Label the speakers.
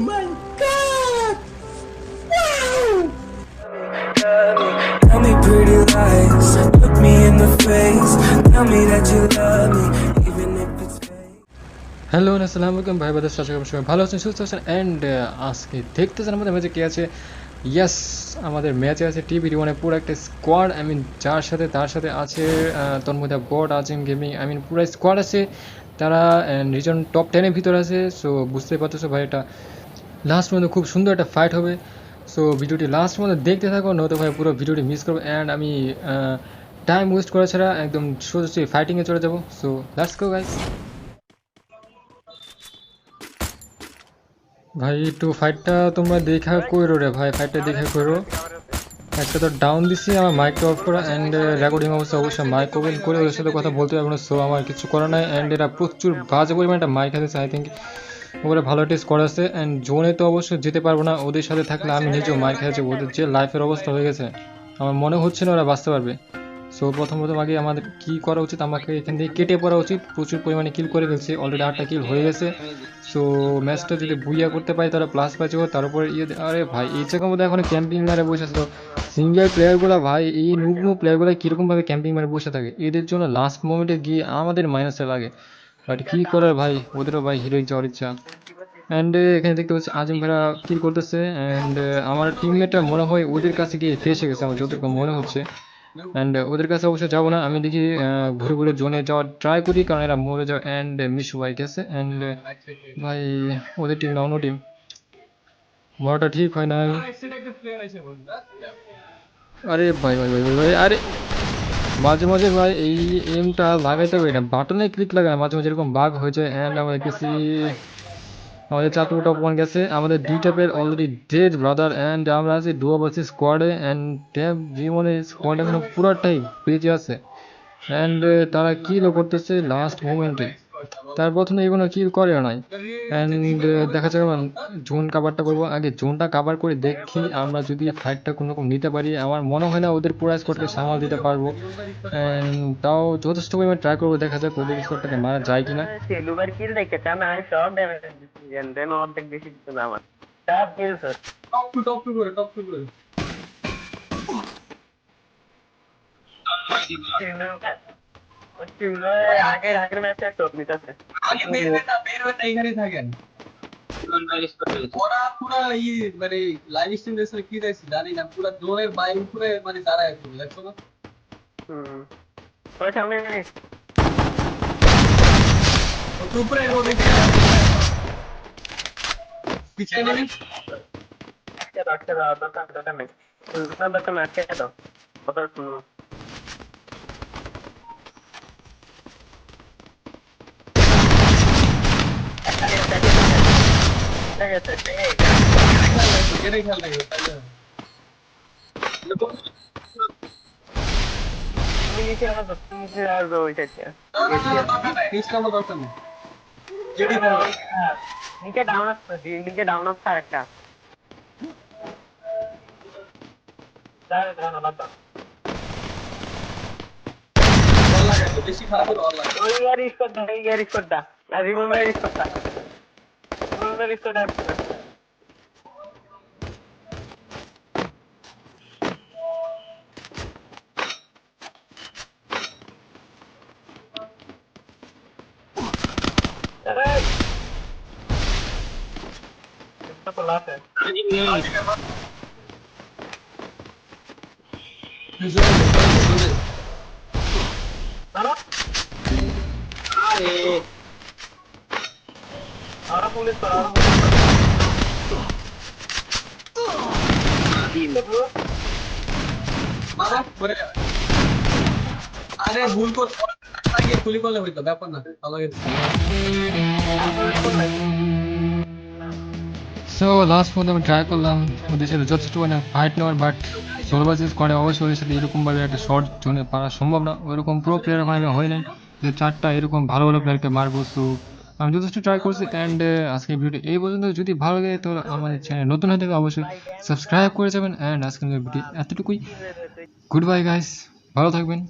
Speaker 1: my god! Wow!
Speaker 2: Tell me pretty lies, look me in the face. Tell me that you love me, even if it's fake.
Speaker 3: Hello আসসালামু আলাইকুম ভাই বাদের সাথে সবাই ভালো আছেন সুস্থ আছেন অ্যান্ড আজকে দেখতেছেন আমাদের ম্যাচে কে আছে ইয়াস আমাদের ম্যাচে আছে টিভি ওয়ানে পুরো একটা স্কোয়াড আই মিন যার সাথে তার সাথে আছে আহ, তোর মধ্যে বট আজিম গেমিং আই মিন পুরো স্কোয়াড আছে তারা রিজন টপ টেনের ভিতরে আছে সো বুঝতেই পারতেছো ভাই এটা লাস্ট মধ্যে খুব সুন্দর একটা ফাইট হবে। সো ভিডিওটি লাস্ট মধ্যে দেখতে থাকো, নয়তো ভাই পুরো ভিডিওটি মিস করব। অ্যান্ড আমি টাইম ওয়েস্ট করা ছাড়া একদম সোজাসুজি ফাইটিংয়ে চলে যাব। সো লাস্ট গো গাইস ভাই, একটু ফাইটটা তোমরা দেখা করো রে ভাই ফাইটটা দেখা করো। একটা তো ডাউন দিছি, আমার মাইকটা অফ করা। অ্যান্ড রেকর্ডিং অবস্থা অবশ্যই মাইক ওপেন করে ওদের সাথে কথা বলতে পারব না সো আমার কিছু করার নাই। অ্যান্ড এরা প্রচুর বাজে পরিমাণে একটা মাইক আছে আই থিঙ্ক ওরা ভালো টেস্ট করে আছে অ্যান্ড জোনে তো অবশ্যই যেতে পারব না, ওদের সাথে থাকলে আমি নিজেও মাইক খেয়েছি, ওদের যে লাইফের অবস্থা হয়ে গেছে। আমার মনে হচ্ছে না ওরা বাঁচতে পারবে। সো প্রথম প্রথম আগে আমাদের কি করা উচিত, আমাকে এখান থেকে কেটে পড়া উচিত, প্রচুর পরিমাণে কিল করে ফেলছে অলরেডি আটটা কিল হয়ে গেছে। সো ম্যাচটা যদি বুইয়া করতে পারি, তাহলে প্লাস পাইছে তার উপরে ইয়ে আরে ভাই, এই জায়গার মধ্যে এখন ক্যাম্পিং মারে বসে তো। সিঙ্গেল প্লেয়ারগুলো ভাই, এই নুব প্লেয়ারগুলো কীরকমভাবে ক্যাম্পিং মারে বসে থাকে? এদের জন্য লাস্ট মোমেন্টে গিয়ে আমাদের মাইনাসে লাগে। বাট কী করার ভাই? ওদেরও ভাই হিরোইক যাওয়ার ইচ্ছা। অ্যান্ড এখানে দেখতে পাচ্ছি আজিম ভাইরা কিল করতেছে। অ্যান্ড আমার টিমমেটটা মনে হয় ওদের কাছে গিয়ে ফেসে গেছে আমার যতটুকু মনে হচ্ছে। অ্যান্ড ওদের কাছে অবশ্যই যাব না। আমি দেখি ঘুরে ঘুরে জোনে যাওয়ার ট্রাই করি কারণ এরা মরে যাওয়া অ্যান্ড মিশু ভাই গেছে। অ্যান্ড ভাই ওদের টিম না অন্য টিম মরাটা ঠিক হয় না আরে ভাই ভাই ভাই ভাই আরে মাঝে মাঝে ভাই এই এমটা লাগাইতে পারি না। বাটনে ক্লিক লাগায় মাঝে মাঝে এরকম বাগ হয়ে যায় অ্যান্ড আমরা দেখতেছি আমাদের চাতুর টপ ওয়ান গেছে। আমাদের দুই টপের অলরেডি ডেড ব্রাদার অ্যান্ড আমরা আছি ডুয়া বাসি স্কোয়াডে অ্যান্ড ট্যাব জীবনে স্কোয়াড এখন পুরোটাই বেঁচে আছে। অ্যান্ড তারা কিল করতেছে লাস্ট মোমেন্টে তার প্রথমে এগুলো কিল করে নাই। অ্যান্ড দেখা যাবে জোন কাভারটা করব। আগে জোনটা কাভার করে দেখি আমরা যদি ফাইটটা কোনো রকম নিতে পারি। আমার মনে হয় না ওদের পুরো স্কোয়াডকে সামাল দিতে পারব। অ্যান্ড তাও যথেষ্ট পরিমাণে ট্রাই করব। দেখা যাক ওদের স্কোয়াডটাকে মারা যায় কিনা।
Speaker 4: সেলুবার কিল দেখেছে আমি আমি সব ড্যামেজ দিচ্ছি দেন অর্ধেক বেশি দিত না আমার সব কিল স্যার আগের আগের ম্যাচে টপ নিতেছে
Speaker 5: ওরা পুরা ই মানে লাইভ স্ট্রিম দেখছে কি দেখছি জানি না পুরা জোনের বাইরে উপরে মানে দাঁড়ায় আছে দেখছ না
Speaker 4: হুম ওই সামনে
Speaker 5: ওর উপরে ওদের পিছনে নেমে
Speaker 4: আটকে দাও আটকে দাও দরকার দরকার নেই দরকার দরকার না আটকে দাও কথা শুনো ঠিক আছে ঠিক আছে
Speaker 5: এটাই খেয়াল রাখবে তাহলে
Speaker 4: তুমি নিচে আসো তুমি নিচে আসো ওই সাইডে
Speaker 5: পিস কামড় দরকার নেই যেটি ভালো
Speaker 4: নিচে ডাউন আসছে নিচে ডাউন দাঁড়া দাঁড়া দাঁড়া
Speaker 5: বেশি খারাপ হলে ভালো লাগে
Speaker 4: ওই ইয়ার স্কোর দা ওই ইয়ার স্কোর দা আর রিমেম্বার স্কোর দা na lista da época. Caralho! Tá por lá, cara. Ninguém. Resolve,
Speaker 5: resolve, resolve. আরে ভুল করে আগে গুলি করলে হইতো ব্যাপার না ভালো
Speaker 3: সো লাস্ট পর্যন্ত আমি ট্রাই করলাম ওদের সাথে যথেষ্ট মানে ফাইট নেওয়ার বাট ষোলো বাসিস করে অবশ্যই ওদের সাথে এরকমভাবে একটা শর্ট জোনে পারা সম্ভব না। ওইরকম প্রো প্লেয়ার ওখানে হয় নাই যে চারটা এরকম ভালো ভালো প্লেয়ারকে মারবো সো আমি যথেষ্ট ট্রাই করছি অ্যান্ড আজকের ভিডিও এই পর্যন্ত। যদি ভালো লাগে তাহলে আমাদের চ্যানেল নতুন হয়ে থাকে অবশ্যই সাবস্ক্রাইব করে যাবেন অ্যান্ড আজকের ভিডিও এতটুকুই। গুড বাই গাইস ভালো থাকবেন।